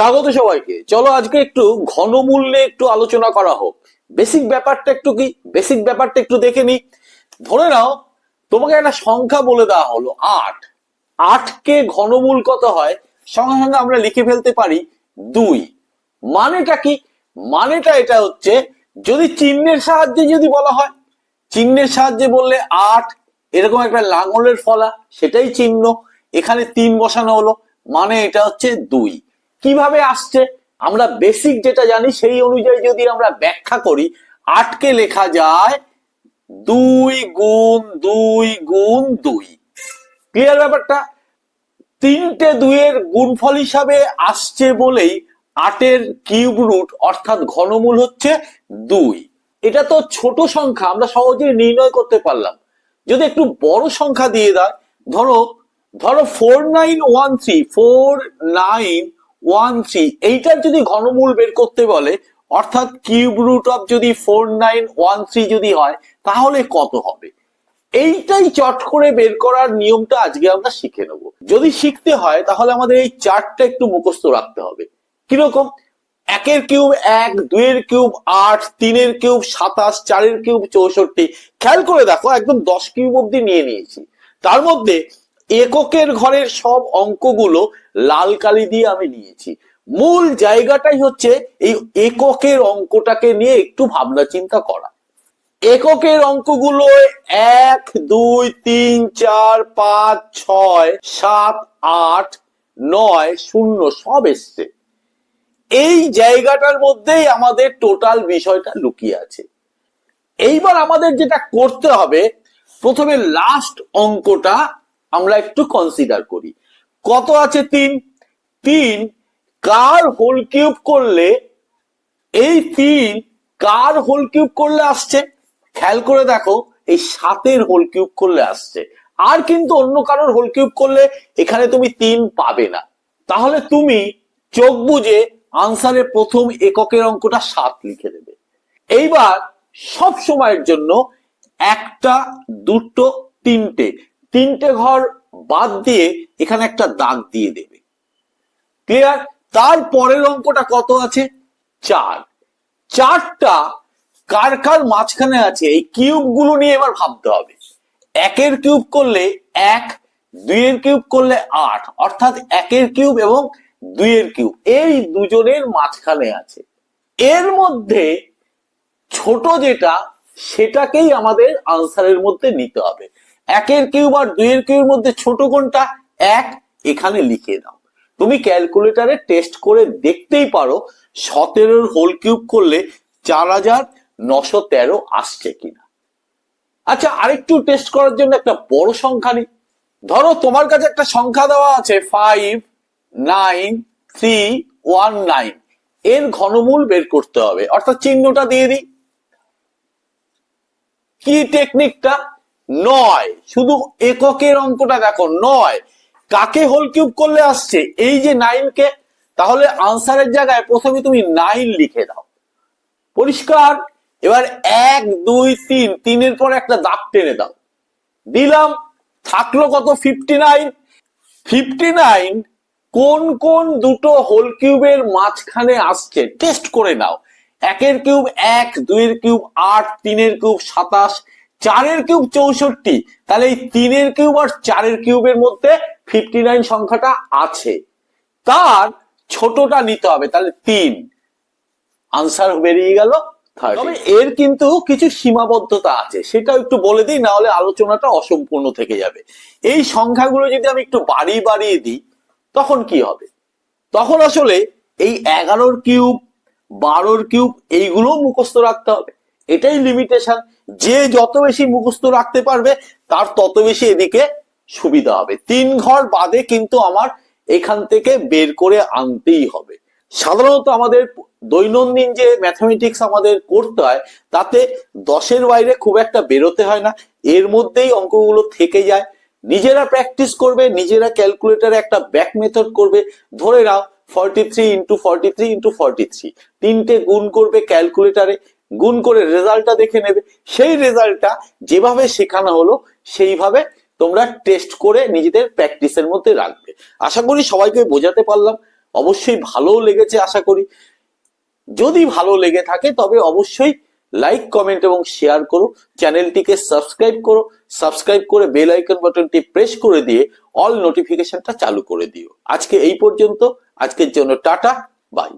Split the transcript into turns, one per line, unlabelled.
স্বাগত সবাইকে চলো আজকে একটু ঘনমূল্যে একটু আলোচনা করা হোক বেসিক ব্যাপারটা একটু কি বেসিক ব্যাপারটা একটু দেখে নি ধরে নাও তোমাকে একটা সংখ্যা বলে দেওয়া হলো আট আটকে ঘনমূল কত হয় সঙ্গে সঙ্গে আমরা লিখে ফেলতে পারি দুই মানেটা কি মানেটা এটা হচ্ছে যদি চিহ্নের সাহায্যে যদি বলা হয় চিহ্নের সাহায্যে বললে আট এরকম একটা লাঙলের ফলা সেটাই চিহ্ন এখানে তিন বসানো হলো মানে এটা হচ্ছে দুই কিভাবে আসছে আমরা বেসিক যেটা জানি সেই অনুযায়ী যদি আমরা ব্যাখ্যা করি আটকে লেখা যায় দুই গুণ দুই গুণ দুই ক্লিয়ার ব্যাপারটা তিনটে দুইয়ের গুণফল হিসাবে আসছে বলেই আটের কিউব রুট অর্থাৎ ঘনমূল হচ্ছে দুই এটা তো ছোট সংখ্যা আমরা সহজেই নির্ণয় করতে পারলাম যদি একটু বড় সংখ্যা দিয়ে দেয় ধরো ধরো four nine one three four nine one three এইটার যদি ঘনমূল বের করতে বলে অর্থাৎ কিউব রুট অফ যদি ফোর নাইন ওয়ান থ্রি যদি হয় তাহলে কত হবে এইটাই চট করে বের করার নিয়মটা আজকে আমরা শিখে নেব যদি শিখতে হয় তাহলে আমাদের এই চারটা একটু মুখস্থ রাখতে হবে কিরকম একের কিউব এক দুইয়ের কিউব আট তিনের কিউব সাতাশ চারের কিউব চৌষট্টি খেয়াল করে দেখো একদম দশ কিউব অব্দি নিয়ে নিয়েছি তার মধ্যে এককের ঘরের সব অঙ্কগুলো লাল কালি দিয়ে আমি নিয়েছি মূল জায়গাটাই হচ্ছে এই এককের অঙ্কটাকে নিয়ে একটু ভাবনা চিন্তা করা এককের অঙ্কগুলো এক দুই তিন চার পাঁচ ছয় সাত আট নয় শূন্য সব এসছে এই জায়গাটার মধ্যেই আমাদের টোটাল বিষয়টা লুকিয়ে আছে এইবার আমাদের যেটা করতে হবে প্রথমে লাস্ট অঙ্কটা আমরা একটু কনসিডার করি কত আছে তিন তিন কার হোল কিউব করলে এই তিন কার হোল কিউব করলে আসছে খেয়াল করে দেখো এই সাতের হোল কিউব করলে আসছে আর কিন্তু অন্য কারোর হোল কিউব করলে এখানে তুমি তিন পাবে না তাহলে তুমি চোখ বুঝে আনসারের প্রথম এককের অঙ্কটা সাত লিখে দেবে এইবার সব সময়ের জন্য একটা দুটো তিনটে তিনটে ঘর বাদ দিয়ে এখানে একটা দাগ দিয়ে দেবে ক্লিয়ার তার পরের অঙ্কটা কত আছে চার চারটা কার কার মাঝখানে আছে এই কিউব গুলো নিয়ে এবার ভাবতে হবে একের কিউব করলে এক দুইয়ের কিউব করলে আট অর্থাৎ একের কিউব এবং দুইয়ের কিউব এই দুজনের মাঝখানে আছে এর মধ্যে ছোট যেটা সেটাকেই আমাদের আনসারের মধ্যে নিতে হবে একের কিউব আর দুইয়ের কিউর মধ্যে ছোট কোনটা এক এখানে লিখে দাও তুমি ক্যালকুলেটারে টেস্ট করে দেখতেই পারো সতেরোর হোল কিউব করলে চার হাজার নশো তেরো আসছে কিনা আচ্ছা আরেকটু টেস্ট করার জন্য একটা বড় সংখ্যা নি ধরো তোমার কাছে একটা সংখ্যা দেওয়া আছে five nine three one nine এর ঘনমূল বের করতে হবে অর্থাৎ চিহ্নটা দিয়ে দিই কি টেকনিকটা নয় শুধু এককের অঙ্কটা দেখো নয় কাকে হোল কিউব করলে আসছে এই যে নাইনকে তাহলে আনসারের জায়গায় প্রথমে তুমি নাইন লিখে দাও পরিষ্কার এবার এক দুই তিন তিনের পর একটা দাগ টেনে দাও দিলাম থাকলো কত ফিফটি নাইন ফিফটি নাইন কোন কোন দুটো হোল কিউবের মাঝখানে আসছে টেস্ট করে নাও একের কিউব এক দুইয়ের কিউব আট তিনের কিউব সাতাশ চারের কিউব চৌষট্টি তাহলে এই তিনের কিউব আর চারের কিউবের মধ্যে ফিফটি নাইন সংখ্যাটা আছে তার ছোটটা নিতে হবে তাহলে তিন আনসার বেরিয়ে গেল তবে এর কিন্তু কিছু সীমাবদ্ধতা আছে সেটাও একটু বলে দিই না হলে আলোচনাটা অসম্পূর্ণ থেকে যাবে এই সংখ্যাগুলো যদি আমি একটু বাড়িয়ে বাড়িয়ে দিই তখন কি হবে তখন আসলে এই এগারোর কিউব বারোর কিউব এইগুলোও মুখস্থ রাখতে হবে এটাই লিমিটেশন যে যত বেশি মুখস্থ রাখতে পারবে তার তত বেশি এদিকে সুবিধা হবে তিন ঘর বাদে কিন্তু আমার এখান থেকে বের করে আনতেই হবে সাধারণত আমাদের দৈনন্দিন যে ম্যাথামেটিক্স আমাদের করতে হয় তাতে দশের বাইরে খুব একটা বেরোতে হয় না এর মধ্যেই অঙ্কগুলো থেকে যায় নিজেরা প্র্যাকটিস করবে নিজেরা ক্যালকুলেটারে একটা ব্যাক মেথড করবে ধরে নাও forty three into forty three into forty three তিনটে গুণ করবে ক্যালকুলেটারে গুণ করে রেজাল্টটা দেখে নেবে সেই রেজাল্টটা যেভাবে শেখানো হলো সেইভাবে তোমরা টেস্ট করে নিজেদের প্র্যাকটিসের মধ্যে রাখবে আশা করি সবাইকে বোঝাতে পারলাম অবশ্যই ভালো লেগেছে আশা করি যদি ভালো লেগে থাকে তবে অবশ্যই লাইক কমেন্ট এবং শেয়ার করো চ্যানেলটিকে সাবস্ক্রাইব করো সাবস্ক্রাইব করে বেল আইকন বাটনটি প্রেস করে দিয়ে অল নোটিফিকেশনটা চালু করে দিও আজকে এই পর্যন্ত আজকের জন্য টাটা বাই